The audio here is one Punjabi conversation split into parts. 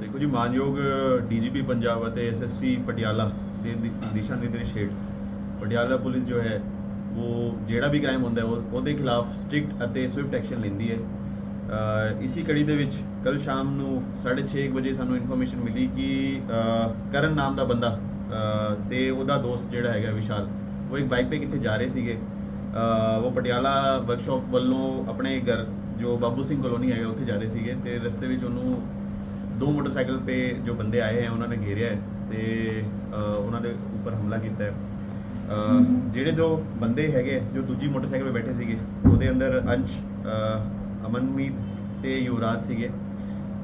ਦੇਖੋ ਜੀ ਮਾਨਯੋਗ ਡੀਜੀਪੀ ਪੰਜਾਬ ਅਤੇ ਐਸਐਸਪੀ ਪਟਿਆਲਾ ਦੇ ਦਿ- ਦਿਸ਼ਾ ਨਿਰਦੇਸ਼ ਹੇਠ ਪਟਿਆਲਾ ਪੁਲਿਸ ਜੋ ਹੈ ਉਹ ਜਿਹੜਾ ਵੀ ਕ੍ਰਾਈਮ ਹੁੰਦਾ ਹੈ ਉਹ ਉਹਦੇ ਖਿਲਾਫ ਸਟ੍ਰਿਕਟ ਅਤੇ ਸਵਿਫਟ ਐਕਸ਼ਨ ਲੈਂਦੀ ਹੈ। ਅ, ਇਸੀ ਕੜੀ ਦੇ ਵਿੱਚ ਕੱਲ ਸ਼ਾਮ ਨੂੰ 6:30 ਵਜੇ ਸਾਨੂੰ ਇਨਫੋਰਮੇਸ਼ਨ ਮਿਲੀ ਕਿ ਕਰਨ ਨਾਮ ਦਾ ਬੰਦਾ ਅ, ਤੇ ਉਹਦਾ ਦੋਸਤ ਜਿਹੜਾ ਹੈਗਾ ਵਿਸ਼ਾਲ ਉਹ ਇੱਕ ਬਾਈਕ 'ਤੇ ਕਿੱਥੇ ਜਾ ਰਹੇ ਸੀਗੇ। ਉਹ ਪਟਿਆਲਾ ਵਰਕਸ਼ਾਪ ਵੱਲੋਂ ਆਪਣੇ ਘਰ ਜੋ ਬਾਬੂ ਸਿੰਘ ਕਲੋਨੀ ਹੈਗਾ ਉੱਥੇ ਜਾ ਰਹੇ ਸੀਗੇ ਤੇ ਰਸਤੇ ਵਿੱਚ ਉਹਨੂੰ ਦੋ ਮੋਟਰਸਾਈਕਲ ਤੇ ਜੋ ਬੰਦੇ ਆਏ ਹੈ ਉਹਨਾਂ ਨੇ ਘੇਰਿਆ ਹੈ ਤੇ ਉਹਨਾਂ ਦੇ ਉੱਪਰ ਹਮਲਾ ਕੀਤਾ ਹੈ। ਜਿਹੜੇ ਜੋ ਬੰਦੇ ਹੈਗੇ ਜੋ ਦੂਜੀ ਮੋਟਰਸਾਈਕਲ 'ਤੇ ਬੈਠੇ ਸੀਗੇ ਉਹਦੇ ਅੰਦਰ ਅੰਸ਼ ਅਮਨਮੀਤ ਤੇ ਯੁਵਰਾਜ ਸੀਗੇ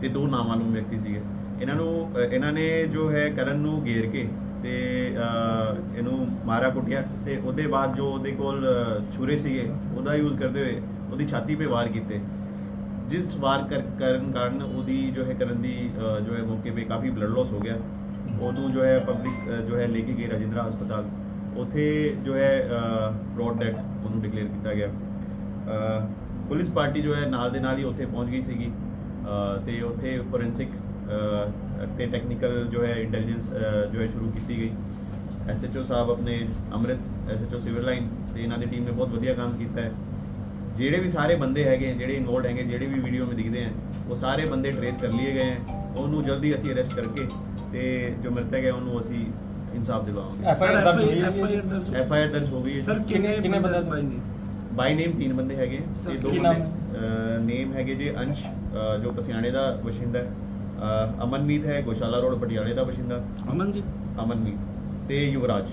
ਤੇ ਦੋ ਨਾਮਾਲੂਮ ਵਿਅਕਤੀ ਸੀਗੇ। ਇਹਨਾਂ ਨੂੰ ਇਹਨਾਂ ਨੇ ਜੋ ਹੈ ਕਰਨ ਨੂੰ ਘੇਰ ਕੇ ਤੇ ਇਹਨੂੰ ਮਾਰਾ ਕੁੱਟਿਆ ਤੇ ਉਹਦੇ ਬਾਅਦ ਜੋ ਉਹਦੇ ਕੋਲ ਛੁਰੇ ਸੀਗੇ ਉਹਦਾ ਯੂਜ਼ ਕਰਦੇ ਹੋਏ ਉਹਦੀ ਛਾਤੀ 'ਤੇ ਵਾਰ ਕੀਤੇ। ਜਿਸ ਵਾਰ ਕਰਨ ਕਾਰਨ ਉਹਦੀ ਜੋ ਹੈ ਕਰਨ ਦੀ ਜੋ ਹੈ ਮੌਕੇ 'ਤੇ ਕਾਫੀ ਬਲੱਡ ਲਾਸ ਹੋ ਗਿਆ। ਉਹਨੂੰ ਜੋ ਹੈ ਪਬਲਿਕ ਜੋ ਹੈ ਲੈ ਕੇ ਗਏ ਰਾਜਿੰਦਰਾ ਹਸਪਤਾਲ। ਉੱਥੇ ਜੋ ਹੈ ਬ੍ਰੌਡ ਡੈਡ ਉਹਨੂੰ ਡਿਕਲੇਅਰ ਕੀਤਾ ਗਿਆ। ਪੁਲਿਸ ਪਾਰਟੀ ਜੋ ਹੈ ਨਾਲ ਦੇ ਨਾਲ ਹੀ ਉੱਥੇ ਪਹੁੰਚ ਗਈ ਸੀਗੀ। ਅ, ਤੇ ਉੱਥੇ ਫੋਰੈਂਸਿਕ ਤੇ ਟੈਕਨੀਕਲ ਜੋ ਹੈ ਇੰਟੈਲੀਜੈਂਸ ਜੋ ਹੈ ਸ਼ੁਰੂ ਕੀਤੀ ਗਈ। ਐਸਐਚਓ ਸਾਹਿਬ ਆਪਣੇ ਅੰਮ੍ਰਿਤ ਐਸਐਚਓ ਸਿਵਲ ਲਾਈਨ ਤੇ ਇਹਨਾਂ ਦੀ ਟੀਮ ਨੇ ਬਹੁਤ ਵਧੀਆ ਕੰਮ ਕੀਤਾ ਹੈ। ਜਿਹੜੇ ਵੀ ਸਾਰੇ ਬੰਦੇ ਹੈਗੇ ਜਿਹੜੇ ਇਨਵੋਲਡ ਹੈਗੇ ਜਿਹੜੇ ਵੀ ਵੀਡੀਓ ਵਿੱਚ ਦਿਖਦੇ ਹਨ ਉਹ ਸਾਰੇ ਬੰਦੇ ਟਰੇਸ ਕਰ ਲਏ ਗਏ ਹਨ ਉਹਨੂੰ ਜਲਦੀ ਅਸੀਂ ਅਰੈਸਟ ਕਰਕੇ ਤੇ ਜੋ ਮ੍ਰਿਤਕ ਹੈ ਉਹਨੂੰ ਅਸੀਂ ਇਨਸਾਫ ਦਿਵਾਵਾਂਗੇ। FIR ਦਰਜ ਹੋਈ ਹੈ? ਦਰਜ ਗਈ। ਹੈ ਸਰ ਕਿੰਨੇ ਕਿੰਨੇ ਬੰਦੇ ਬਾਈ ਨੇ? ਬਾਈ ਨੇਮ ਤਿੰਨ ਬੰਦੇ ਹੈਗੇ ਤੇ ਦੋ ਬੰਦੇ ਨੇਮ ਹੈਗੇ ਜੀ ਅੰਸ਼ ਜੋ ਪਸਿਆਣੇ ਦਾ ਵਸਿੰਦਾ ਹੈ। ਅਮਨਮੀਤ ਹੈ ਗੋਸ਼ਾਲਾ ਰੋਡ ਪਟਿਆਲੇ ਦਾ ਵਸਿੰਦਾ ਅਮਨ ਜੀ। ਅਮਨਮੀਤ ਤੇ ਯੁਵਰਾਜ।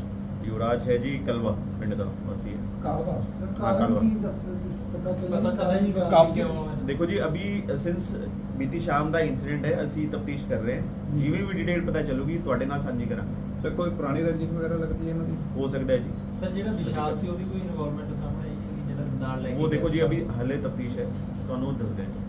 ਯੁਵਰਾਜ ਹੈ ਜੀ ਕਲਵਾ ਪਿੰਡ ਦਾ ਵਾਸੀ ਹੈ। ਕਾਰਵਾ ਕਾਰਨ ਕੀ ਕੀ ਪਤਾ ਚੱਲਿਆ ਪਤਾ ਚੱਲਿਆ ਜੀ ਕੰਮ ਕਿਉਂ ਦੇਖੋ ਜੀ ਅਭੀ ਸਿੰਸ ਬੀਤੀ ਸ਼ਾਮ ਦਾ ਇਨਸੀਡੈਂਟ ਹੈ ਅਸੀਂ ਤਫਤੀਸ਼ ਕਰ ਰਹੇ ਹਾਂ। ਜਿਵੇਂ ਵੀ ਡਿਟੇਲ ਪਤਾ ਚੱਲੂਗੀ ਤੁਹਾਡੇ ਨਾਲ ਸਾਂਝੀ ਕਰਾਂਗੇ। ਸਰ ਕੋਈ ਪੁਰਾਣੀ ਰੰਜਿਸ਼ ਵਗੈਰਾ ਲੱਗਦੀ ਹੈ ਇਹਨਾਂ ਦੀ? ਹੋ ਸਕਦਾ ਹੈ ਜੀ। ਸਰ ਜਿਹੜਾ ਵਿਸ਼ਾਲ ਸੀ ਉਹਦੀ ਕੋਈ ਇਨਵੋਲਵਮੈਂਟ ਸਾਹਮਣੇ ਆਈ ਹੈ ਕਿ ਜਿਹੜਾ ਨਾਲ ਲੈ ਕੇ ਉਹ ਦੇਖੋ ਜੀ? ਅਭੀ ਹਲੇ ਤਫਤੀਸ਼ ਹੈ। ਤੁਹਾਨੂੰ ਦੱਸਦੇ ਹਾਂ।